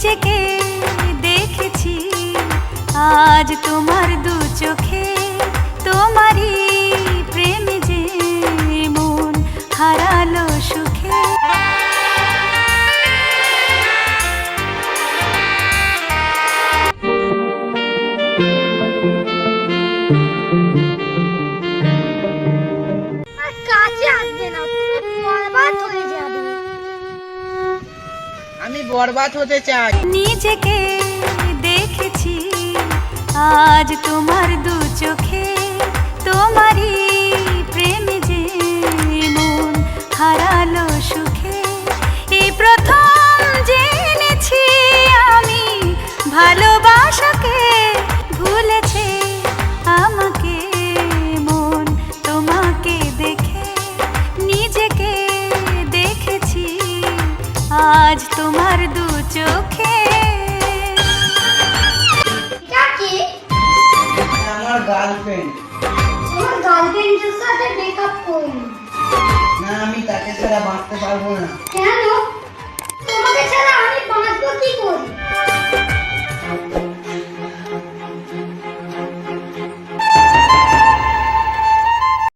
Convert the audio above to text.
নিজেকে দেখেছি। আজ তোমার দু চোখে তোমারই প্রেমে যে মন হারালো সুখে। আমি বরবাদ হতে চাই। নিজেকে দেখেছি, আজ তোমার দু চোখে, তোমারই প্রেমে যে মন হারালো সুখে। এই প্রথম জেনেছি আমি ভালোবাসাকে আজ তোমার দু চোখে এটা কি আমার গার্লফ্রেন্ড তোমার গার্লফ্রেন্ডের সাথে ব্রেকআপ করুন না আমি তাকে ছাড়া বাঁচতে পারবো না কেন